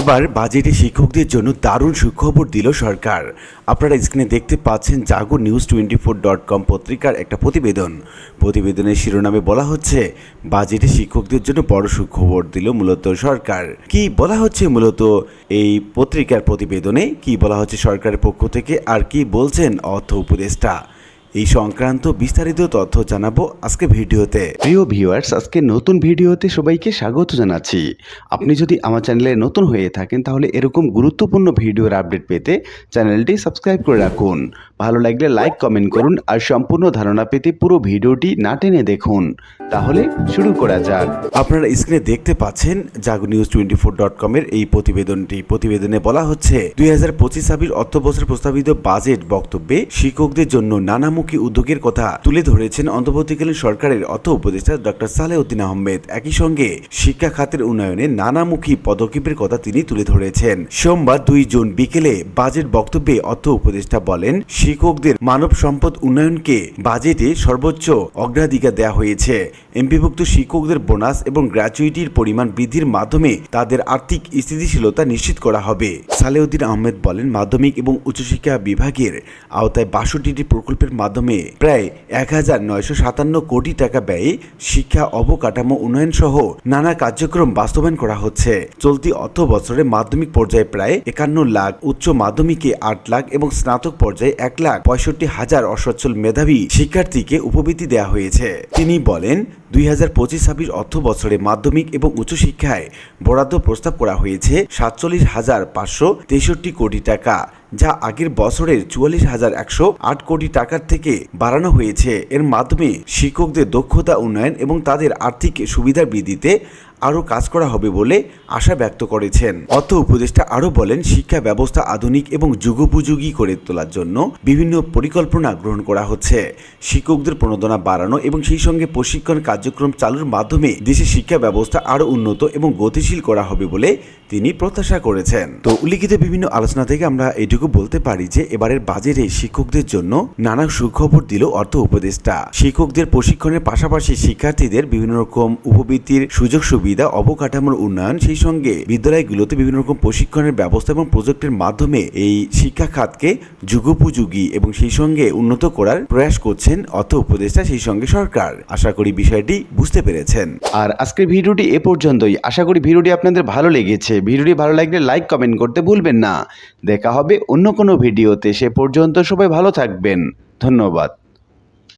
এবার বাজেটে শিক্ষকদের জন্য দারুণ সুখবর দিল সরকার। আপনারা স্ক্রিনে দেখতে পাচ্ছেন Jago news twenty four dot com পত্রিকার একটা প্রতিবেদন। প্রতিবেদনের শিরোনামে বলা হচ্ছে, বাজেটে শিক্ষকদের জন্য বড় সুখবর দিল মূলত সরকার। কি বলা হচ্ছে মূলত এই পত্রিকার প্রতিবেদনে? কি বলা হচ্ছে সরকারের পক্ষ থেকে? আর কি বলছেন অর্থ উপদেষ্টা? এই সংক্রান্ত বিস্তারিত তথ্য জানাব আজকে ভিডিওতে। প্রিয় ভিউয়ার্স, আজকে নতুন ভিডিওতে সবাইকে স্বাগত জানাচ্ছি। আপনি যদি আমার চ্যানেলে নতুন হয়ে থাকেন, তাহলে এরকম গুরুত্বপূর্ণ ভিডিওর আপডেট পেতে চ্যানেলটি সাবস্ক্রাইব করে রাখুন। ভালো লাগলে লাইক কমেন্ট করুন আর সম্পূর্ণ ধারণা পেতে পুরো ভিডিওটি না টেনে দেখুন। তাহলে শুরু করা যাক। আপনারা স্ক্রিনে দেখতে পাচ্ছেন Jago news twenty four dot কমের এই প্রতিবেদনটি। প্রতিবেদনে বলা হচ্ছে, দুই হাজার পঁচিশ ছাব্বিশ অর্থ বছর প্রস্তাবিত বাজেট বক্তব্যে শিক্ষকদের জন্য নানামুখী উদ্যোগের কথা তুলে ধরেছেন অন্তর্বর্তীকালীন সরকারের অর্থ উপদেষ্টা ডক্টর সালেউদ্দিন আহমেদ। একই সঙ্গে শিক্ষা খাতের উন্নয়নে নানামুখী পদক্ষেপের কথা তিনি তুলে ধরেছেন। সোমবার দুই জুন বিকেলে বাজেট বক্তব্যে অর্থ উপদেষ্টা বলেন শিক্ষকদের মানব সম্পদ উন্নয়নকে বাজেটে সর্বোচ্চ অগ্রাধিকার দেওয়া হয়েছে। এমপিভুক্ত শিক্ষকদের বোনাস এবং গ্র্যাচুইটির পরিমাণ বৃদ্ধির মাধ্যমে তাদের আর্থিক স্থিতিশীলতা নিশ্চিত করা হবে। সালেউদ্দিন আহমেদ বলেন, মাধ্যমিক এবং উচ্চশিক্ষা বিভাগের আওতায় বাষট্টিটি প্রকল্পের মাধ্যমে প্রায় এক হাজার নয়শো সাতান্ন কোটি টাকা ব্যয়ে শিক্ষা অবকাঠামো উন্নয়ন সহ নানা কার্যক্রম বাস্তবায়ন করা হচ্ছে। চলতি অর্থ বছরে মাধ্যমিক পর্যায়ে প্রায় একান্ন লাখ, উচ্চ মাধ্যমিকে আট লাখ এবং স্নাতক পর্যায়ে এক লাখ পঁয়ষট্টি হাজার অসচ্ছল মেধাবী শিক্ষার্থীকে উপবৃত্তি দেওয়া হয়েছে। তিনি বলেন, দুই হাজার পঁচিশ ছাব্বিশ অর্থ বছরে মাধ্যমিক এবং উচ্চশিক্ষায় বরাদ্দ প্রস্তাব করা হয়েছে সাতচল্লিশ হাজার পাঁচশো তেষট্টি কোটি টাকা, যা আগের বছরের চুয়াল্লিশ হাজার একশো আট কোটি টাকার থেকে বাড়ানো হয়েছে। এর মাধ্যমে শিক্ষকদের দক্ষতা উন্নয়ন এবং তাদের আর্থিক সুবিধা বৃদ্ধিতে আরও কাজ করা হবে বলে আশা ব্যক্ত করেছেন। অর্থ উপদেষ্টা আরও বলেন, শিক্ষা ব্যবস্থা আধুনিক এবং যুগোপযোগী করে তোলার জন্য বিভিন্ন পরিকল্পনা গ্রহণ করা হচ্ছে। শিক্ষকদের প্রণোদনা বাড়ানো এবং সেই সঙ্গে প্রশিক্ষণ কার্যক্রম চালুর মাধ্যমে দেশের শিক্ষা ব্যবস্থা আরও উন্নত এবং গতিশীল করা হবে বলে তিনি প্রত্যাশা করেছেন। তো উল্লিখিত বিভিন্ন আলোচনা থেকে আমরা এটুকু বলতে পারি যে, এবারের বাজেটে শিক্ষকদের জন্য নানা সুখবর দিল অর্থ উপদেষ্টা। শিক্ষকদের প্রশিক্ষণের পাশাপাশি শিক্ষার্থীদের বিভিন্ন রকম উপবৃত্তির সুযোগ সুবিধা, অবকাঠামোর উন্নয়ন, সেই সঙ্গে বিদ্যালয়গুলোতে বিভিন্ন রকম প্রশিক্ষণের ব্যবস্থা এবং প্রজেক্টের মাধ্যমে এই শিক্ষা খাতকে যুগোপযোগী এবং সেই সঙ্গে উন্নত করার প্রয়াস করছেন অর্থ উপদেষ্টা, সেই সঙ্গে সরকার। আশা করি বিষয়টি বুঝতে পেরেছেন। আর আজকের ভিডিওটি এ পর্যন্তই। আশা করি ভিডিওটি আপনাদের ভালো লেগেছে। ভিডিওটি ভালো লাগলে লাইক, কমেন্ট করতে ভুলবেন না। দেখা হবে অন্য কোনো ভিডিওতে। সে পর্যন্ত সবাই ভালো থাকবেন। ধন্যবাদ।